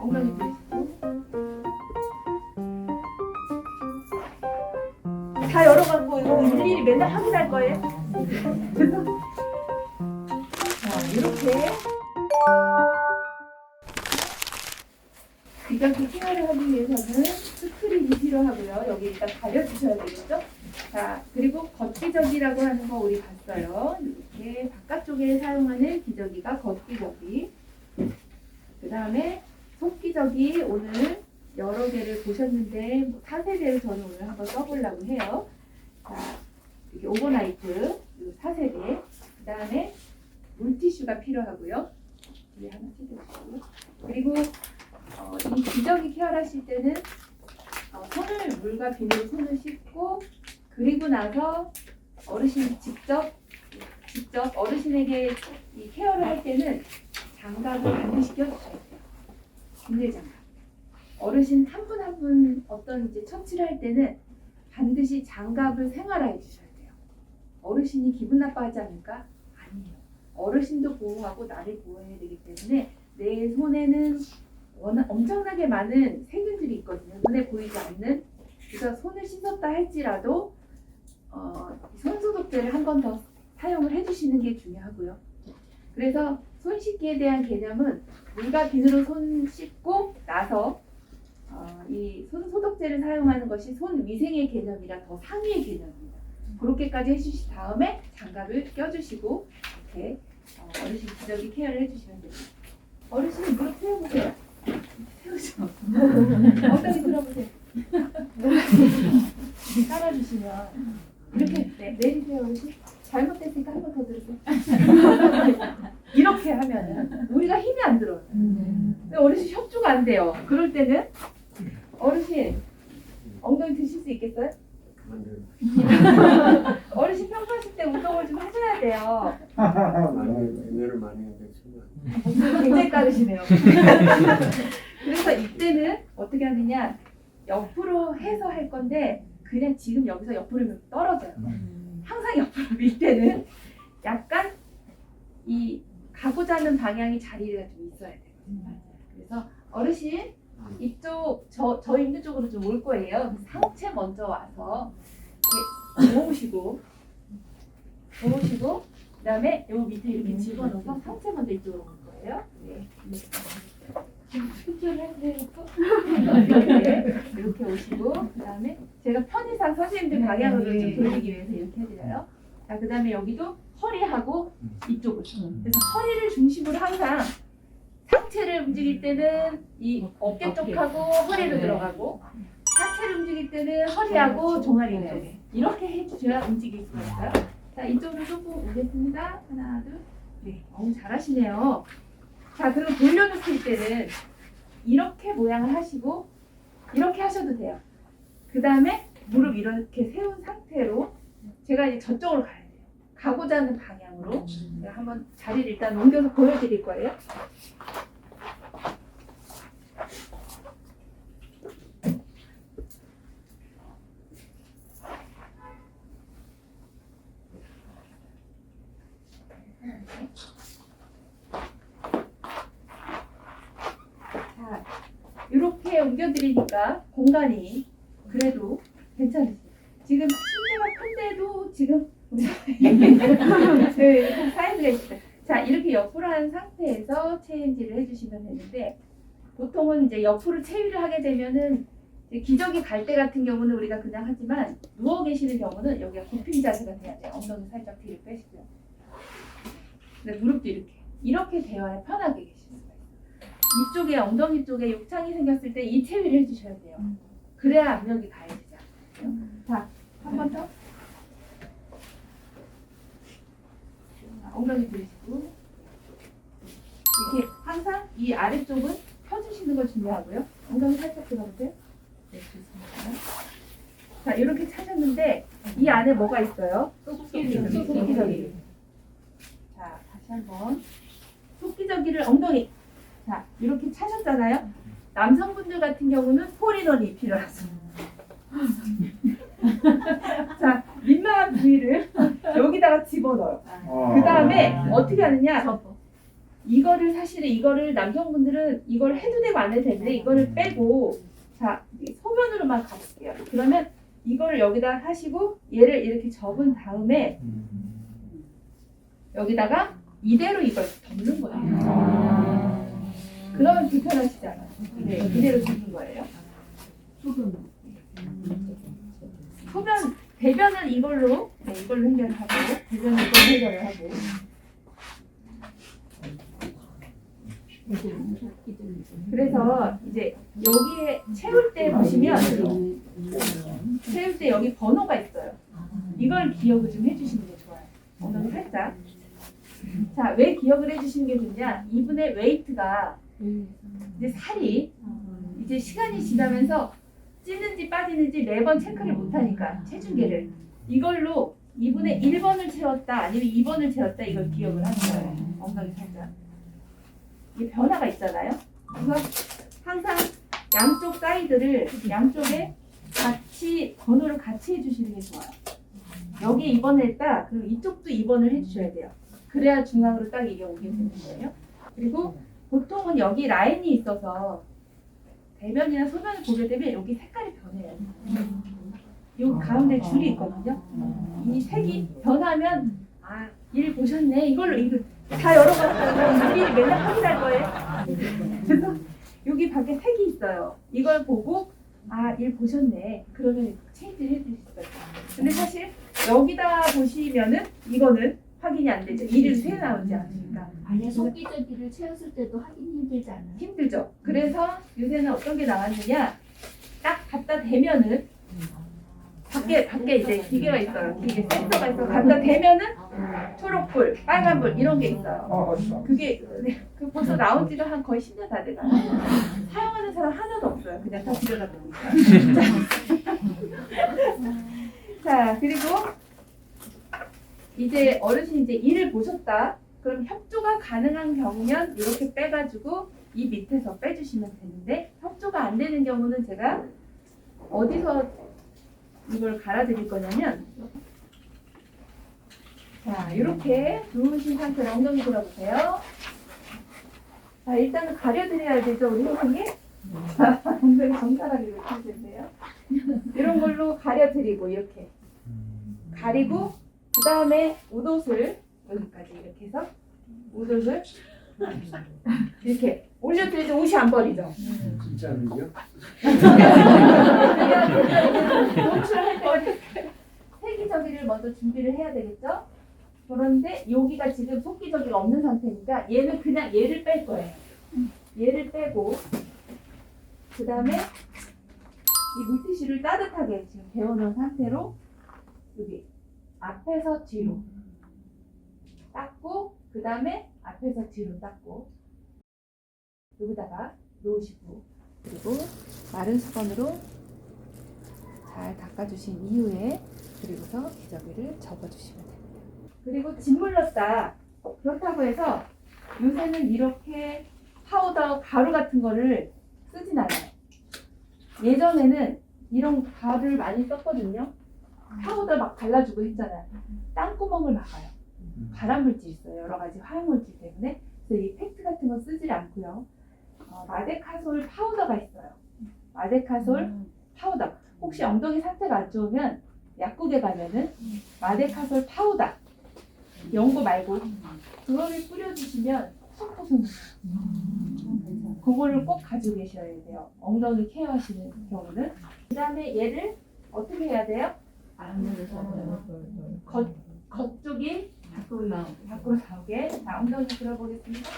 엉덩이 들으시고. 다 열어갖고 이거 일일이 맨날 확인할 거예요. 그래서 자 이렇게 기장기 케어를 하기 위해서는 스크린이 필요하고요. 여기 일단 가려주셔야 되겠죠? 자, 그리고 걷기저기라고 하는 거 우리 봤어요. 이렇게 바깥쪽에 사용하는 기저귀가 걷기저귀. 그 다음에 속기저귀 오늘 여러 개를 보셨는데 뭐 4세대를 저는 오늘 한번 써보려고 해요. 자, 이게 오버나이트, 그리고 4세대. 그 다음에 물티슈가 필요하고요. 여기 하나 찢어주시고요. 그리고 어, 이 기저귀 케어하실 때는 어, 손을 물과 비누로 손을 씻고 그리고 나서 어르신 직접 직접 어르신에게 이 케어를 할 때는 장갑을 반드시 껴주셔야 돼요. 비닐 장갑. 어르신 한 분 한 분 어떤 이제 처치를 할 때는 반드시 장갑을 생활화해 주셔야 돼요. 어르신이 기분 나빠하지 않을까? 아니에요. 어르신도 보호하고 나를 보호해야 되기 때문에 내 손에는 워낙 엄청나게 많은 세균들이 있거든요. 눈에 보이지 않는. 그래서 손을 씻었다 할지라도 어, 손소독제를 한 번 더 사용을 해주시는 게 중요하고요. 그래서 손 씻기에 대한 개념은 물과 비누로 손 씻고 나서 어, 이 손 소독제를 사용하는 것이 손 위생의 개념이라 더 상위의 개념입니다. 그렇게까지 해주신 다음에 장갑을 껴주시고 이렇게 어, 어르신 기저귀 케어를 해주시면 됩니다. 어르신 무릎 세워보세요. 세우죠. 엉덩이 들어보세요. 깔아주시면 이렇게 네, 내리세요 어르신. 잘못됐으니까 한 번 더 들으세요. 이렇게 하면은 우리가 힘이 안 들어요. 근데 어르신 협조가 안 돼요. 그럴 때는 어르신 엉덩이 드실 수 있겠어요? 어르신 평소하실 때 운동을 좀 해줘야 돼요. 연애를 많이 했는데 목소리 굉장히 까르시네요. 그래서 이때는 어떻게 하느냐 옆으로 해서 할 건데 그냥 지금 여기서 옆으로 떨어져요. 항상 옆으로 밀 때는 약간 이 가고자 하는 방향이 자리가 좀 있어야 돼요. 그래서 어르신 이쪽 저, 저 있는 쪽으로 좀 올 거예요. 상체 먼저 와서 이렇게 모으시고 모으시고 그다음에 요 밑에 이렇게 집어넣어서 상체 먼저 이쪽으로 올 거예요. 네. 이렇게 이렇게 오시고 그 다음에 제가 편의상 선생님들 방향으로 좀 돌리기 위해서 이렇게 해드려요. 자 그 다음에 여기도 허리하고 이쪽을 그래서 허리를 중심으로 항상 상체를 움직일 때는 이 어깨 쪽하고 허리로 들어가고 하체를 움직일 때는 허리하고 종아리 쪽에 이렇게 해주셔야 움직일 수가 있어요. 자 이쪽으로 조금 오겠습니다. 하나 둘. 네, 어우 잘하시네요. 자 그리고 돌려놓을 때는 이렇게 모양을 하시고 이렇게 하셔도 돼요. 그 다음에 무릎 이렇게 세운 상태로 제가 이제 저쪽으로 가야 돼요. 가고자 하는 방향으로 제가 한번 자리를 일단 옮겨서 보여드릴 거예요. 자, 이렇게 옮겨드리니까 공간이 그래도 괜찮으세요. 지금 침대가 큰데도 지금 네, 사이즈가 있어요. 자, 이렇게 옆으로 한 상태에서 체인지를 해주시면 되는데 보통은 이제 옆으로 체위를 하게 되면은 기저귀 갈때 같은 경우는 우리가 그냥 하지만 누워 계시는 경우는 여기가 굽힌 자세가 돼야 돼요. 엉덩이 살짝 뒤로 빼시고요. 근데 무릎도 이렇게 이렇게 되어야 편하게 있어요. 이쪽에 엉덩이 쪽에 욕창이 생겼을 때이 체위를 해주셔야 돼요. 그래야 압력이 가해지지 않아요. 자, 한 번 더. 자, 엉덩이 들으시고 이렇게 항상 이 아래쪽은 펴주시는 걸 중요하고요. 엉덩이 살짝 들어보세요. 네, 좋습니다. 자, 이렇게 차셨는데 이 안에 뭐가 있어요? 속기저귀. 속기저귀. 자, 다시 한번 속기저귀를 엉덩이. 자, 이렇게 차셨잖아요. 남성분들 같은 경우는 폴인원이 필요하죠. 자, 민망한 부위를 여기다가 집어넣어요. 그 다음에 어떻게 하느냐? 이거를 사실은 이거를 남성분들은 이걸 해도 되고 안 해도 되는데 이거를 빼고 자이 소변으로만 가볼게요. 그러면 이거를 여기다 하시고 얘를 이렇게 접은 다음에 여기다가 이대로 이걸 덮는 거예요. 그러면 불편하시잖아요. 네, 이대로 덮는 거예요. 소변 대변은 이걸로 네, 이걸로 해결하고 대변은 이걸로 해결을 하고 그래서 이제 여기에 채울 때 보시면 채울 때 여기 번호가 있어요. 이걸 기억을 좀 해주시는 게 좋아요. 엉덩이 살짝. 자, 왜 기억을 해주시는 게 좋냐? 이분의 웨이트가 이제 살이 이제 시간이 지나면서 찌는지 빠지는지 매번 체크를 못하니까 체중계를 이걸로 이분의 1번을 채웠다 아니면 2번을 채웠다 이걸 기억을 하는 거예요. 엉덩이 살짝. 이게 변화가 있잖아요. 그래서 항상 양쪽 사이드를 양쪽에 같이 번호를 같이 해주시는 게 좋아요. 여기 2번을 했다. 그럼 이쪽도 2번을 해주셔야 돼요. 그래야 중앙으로 딱 이게 오게 되는 거예요. 그리고 보통은 여기 라인이 있어서 대변이나 소변을 보게 되면 여기 색깔이 변해요. 요 가운데 줄이 있거든요. 이 색이 변하면 아, 일 보셨네. 이걸로 이거 다 열어봤어요. 미리 맨날 확인할 거예요. 그래서 여기 밖에 색이 있어요. 이걸 보고 아, 일 보셨네. 그러면 체인지를 해주실 거예요. 근데 사실 여기다 보시면은 이거는 확인이 안 되죠. 일을 새 나오지 않으니까. 아니야 속기저귀를 채웠을 때도 하긴 힘들지 않아요? 힘들죠. 그래서 요새는 어떤 게 나왔느냐, 딱 갖다 대면은 밖에 밖에 이제 기계가 있어요. 기계 센서가 있어. 갖다 대면은 초록불, 빨간불 이런 게 있어요. 그게 네, 그 벌써 나온 지가 한 거의 10년 다 돼가요. 사용하는 사람 하나도 없어요. 그냥 다 들여다 보니까. 자 그리고 이제 어르신이 이제 일을 보셨다. 그럼 협조가 가능한 경우면 이렇게 빼가지고 이 밑에서 빼주시면 되는데 협조가 안 되는 경우는 제가 어디서 이걸 갈아드릴 거냐면 자 이렇게 누우신 상태로 엉덩이 돌아보세요. 자 일단은 가려드려야 되죠 우리 선생님? 자 엉덩이 정갈하게 이렇게 해주세요. 이런 걸로 가려드리고 이렇게 가리고 그 다음에 옷옷을 여기까지 이렇게 해서 옷옷을 이렇게 올려드리죠 옷이 안 버리죠. 진짜는요? 노출할 때 세기저기를 먼저 준비를 해야 되겠죠? 그런데 여기가 지금 속기저기가 없는 상태니까 얘는 그냥 얘를 뺄 거예요. 얘를 빼고 그 다음에 이 물티슈를 따뜻하게 지금 데워놓은 상태로 여기 앞에서 뒤로 닦고 그 다음에 앞에서 뒤로 닦고 여기다가 놓으시고 그리고 마른 수건으로 잘 닦아주신 이후에 그리고서 기저귀를 접어주시면 됩니다. 그리고 짓물렀다. 그렇다고 해서 요새는 이렇게 파우더 가루 같은 거를 쓰진 않아요. 예전에는 이런 가루를 많이 썼거든요. 파우더 막 발라주고 했잖아요. 땅구멍을 막아요. 발암물질 있어요. 여러 가지 화학물질 때문에. 그래서 이 팩트 같은 거 쓰질 않고요. 어, 마데카솔 파우더가 있어요. 마데카솔 파우더. 혹시 엉덩이 상태가 안 좋으면 약국에 가면은 마데카솔 파우더 연고 말고 그거를 뿌려주시면 속 보송해요. 그거를 꼭 가지고 계셔야 돼요. 엉덩이 케어하시는 경우는. 그 다음에 얘를 어떻게 해야 돼요? 겉, 겉쪽이 밖으로 나오고 밖으로 나오게. 자, 엉덩이 들어보겠습니다.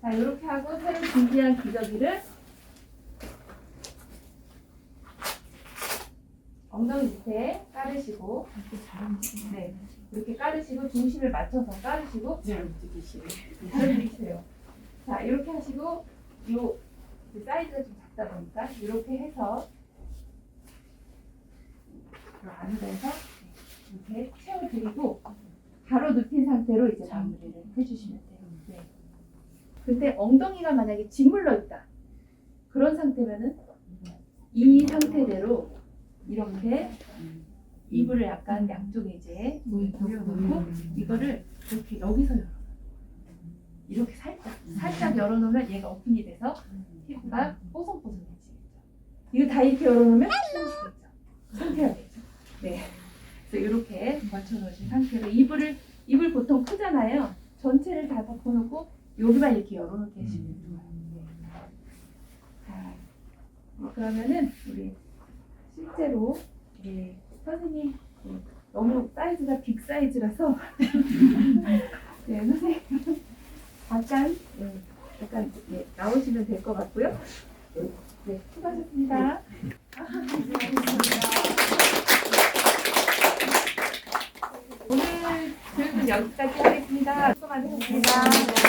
자, 이렇게 하고 새로 준비한 기저귀를 엉덩이 밑에 깔으시고, 네, 이렇게 깔으시고 중심을 맞춰서 깔으시고 잘 움직이세요. 자, 이렇게 하시고 요그 사이즈가 좀 작다 보니까 이렇게 해서 요 안으로 해서 이렇게 채워드리고 바로 눕힌 상태로 이제 마무리를 해주시면 돼요. 네. 근데 엉덩이가 만약에 짓물러 있다. 그런 상태면은 이 상태대로 이렇게 이불을 약간 양쪽에 이제 놓고 이거를 이렇게 여기서 열어. 이렇게 살짝 살짝 열어놓으면 얘가 오픈이 돼서 피부가 뽀송뽀송해지겠죠. 이거 다 이렇게 열어놓으면 추우시겠죠. 상태가 되죠. 네. 그래서 이렇게 걸쳐놓으신 상태로 이불을 이불 보통 크잖아요. 전체를 다 덮어놓고 여기만 이렇게 열어놓게 하시면 좋아요. 네. 자, 어, 그러면은 우리 실제로 우리 선생님 그 너무 사이즈가 빅 사이즈라서 네 선생님 잠깐 네, 잠깐 네, 나오시면 될 것 같고요. 네 수고하셨습니다. 오늘 교육은 여기까지 하겠습니다. 수고 많으셨습니다.